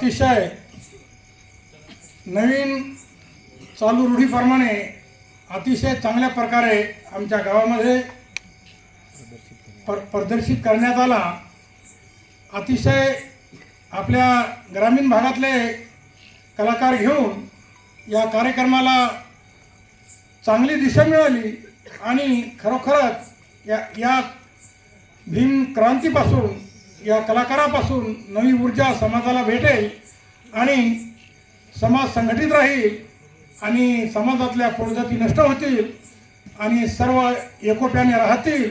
अतिशय नवीन चालू रूढीप्रमाणे अतिशय चांगल्या प्रकारे आमच्या गावामध्ये पर प्रदर्शित करण्यात आला. अतिशय आपल्या ग्रामीण भागातले कलाकार घेऊन या कार्यक्रमाला चांगली दिशा मिळाली आणि खरोखरच या या भीम क्रांतीपासून या कलाकारापासून नवी ऊर्जा समाजाला भेटेल आणि समाज संघटित राहील आणि समाजातल्या पोटजाती नष्ट होतील आणि सर्व एकोप्याने राहतील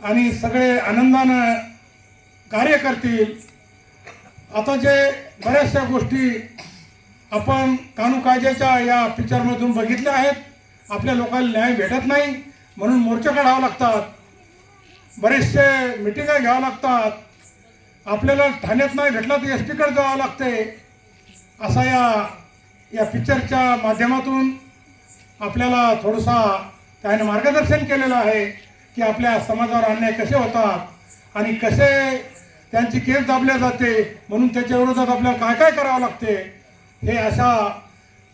आणि सगळे आनंदानं कार्य करतील. आता जे बऱ्याचशा गोष्टी आपण कानू कायद्याच्या या पिक्चरमधून बघितल्या आहेत आपल्या लोकांना न्याय भेटत नाही म्हणून मोर्चा काढावं लागतात. बरेचसे मिटिंगा घ्यावं लागतात. आपल्याला ठाण्यात नाही भेटला तर एस टीकडे जावं लागते. असा या या पिक्चरच्या माध्यमातून आपल्याला थोडंसा त्याने मार्गदर्शन केलेलं आहे की आपल्या समाजावर अन्याय कसे होतात आणि कसे त्यांची केस दाबल्या जाते म्हणून त्याच्या विरोधात आपल्याला काय काय करावं लागते हे अशा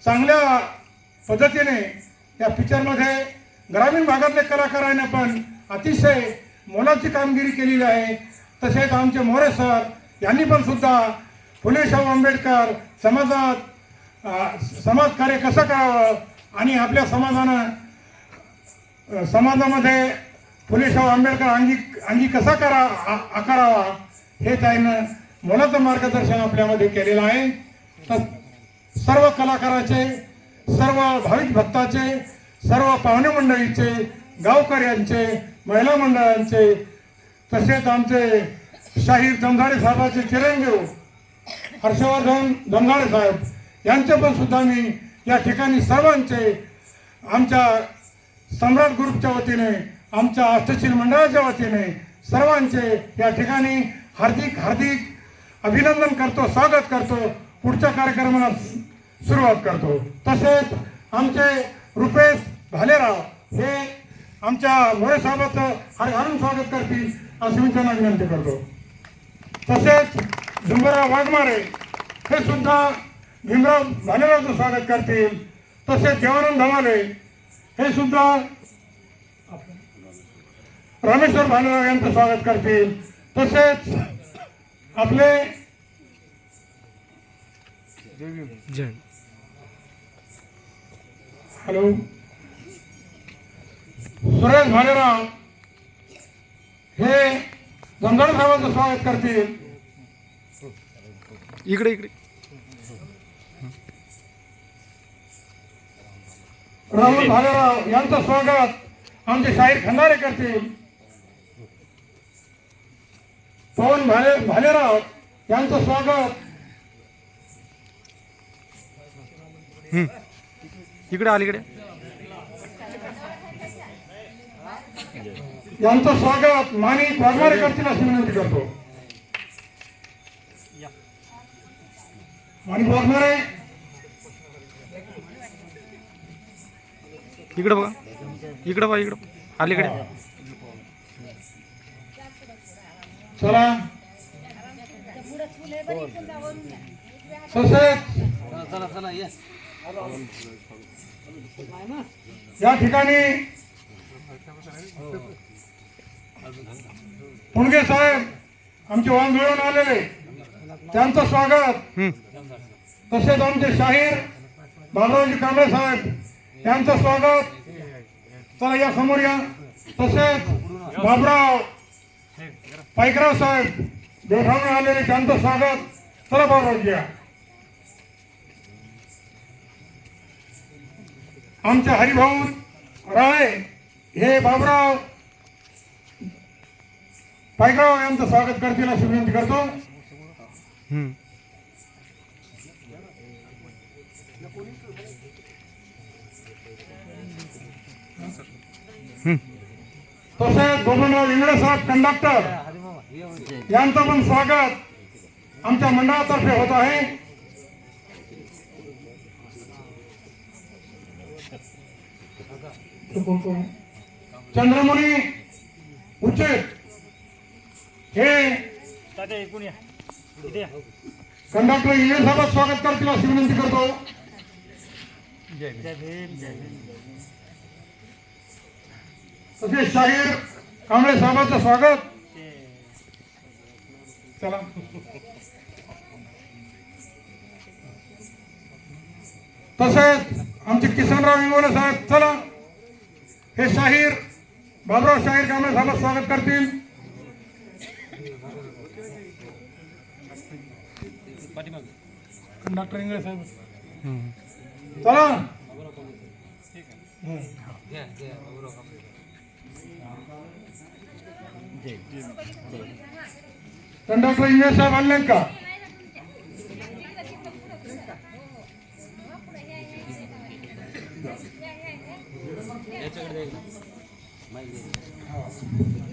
चांगल्या पद्धतीने या पिक्चरमध्ये ग्रामीण भागातले कलाकारांनी पण अतिशय मोलाची कामगिरी केलेली आहे. तसेच आमचे मोरे सर यांनी पण सुद्धा फुले शाहू आंबेडकर समाजात समाजकार्य कसं करावं आणि आपल्या समाजानं समाजामध्ये फुले शाहू आंबेडकर अंगी अंगी कसा करा आ- आकारावा हे त्यानं मोलाचं मार्गदर्शन आपल्यामध्ये केलेलं आहे. तर सर्व कलाकाराचे सर्व भाविक भक्ताचे सर्व पाहुणे मंडळीचे गावकऱ्यांचे महिला मंडळांचे तसेच आमचे शाहीर जमधारे साहेबाचे चिरंजीव हर्षवर्धन जमधारे साहेब यांचे पण सुद्धा मी या ठिकाणी सर्वांचे आमच्या सम्राट ग्रुपच्या वतीने आमच्या अष्टशील मंडळाच्या वतीने सर्वांचे या ठिकाणी हार्दिक हार्दिक अभिनंदन करतो स्वागत करतो पुढच्या कार्यक्रमाला सुरुवात करतो. तसेच आमचे रुपेश भालेराव हे आमच्या मोरे साहेबाचं हार घालून स्वागत करतील अशी मी त्यांना विनंती करतो. तसेच झुंबराव वाघमारे हे सुद्धा भीमराव भालेरावचं स्वागत करतील. तसेच देवानंद धमाले हे सुद्धा रामेश्वर भालेराव यांचं स्वागत करतील. तसेच आपले जय. हॅलो. सुरेश भालेराव हे गंगाड साहेबांचं स्वागत करतील. इकडे इकडे. राहुल भालेराव यांचं स्वागत आमचे शाहीर खंडारे करतील. पवन भाले भालेराव यांचं स्वागत. इकडे अलीकडे यांचं स्वागत माणिक वाघमारे करतील अशी विनंती करतो. माणिक वाघमारे इकडे बघा. इकडे बघा इकडे. अलीकडे. चला. तसेच या ठिकाणी पुणगे साहेब आमचे वाहन मिळवून आलेले त्यांचं स्वागत. तसेच आमचे शाहीर बाबरावजी कांबळे साहेब यांचं स्वागत. चला या समोर या. तसेच बाबराव पायकराव साहेब देवठाणे आलेले त्यांचं स्वागत. चला बाबरावजी या. आमचे हरिभाऊ राळे हे बाबराव. पायकराव यांचं स्वागत करतील अशी विनंती करतो हम्म. हम्म. तसेच गोविंदराव इंगळे साहेब कंडक्टर यांचं पण स्वागत आमच्या मंडळातर्फे होत आहे? चंद्रमुनी उच्चेत हे. कंडक्टर इंग्रज साहेब स्वागत करतील अशी विनंती करतो. तसेच शाहीर कांबळे साहेबांचं स्वागत. चला. तसेच आमचे किसनराव इंगोले साहेब चला. हे शाहीर बाबराव शाहीर कांबळे साहेब स्वागत करतील. डॉक्टर इंगळे साहेब. चला. कंडक्टर इंगळे साहेब आणले का? याच्याकडे ไม่เย็น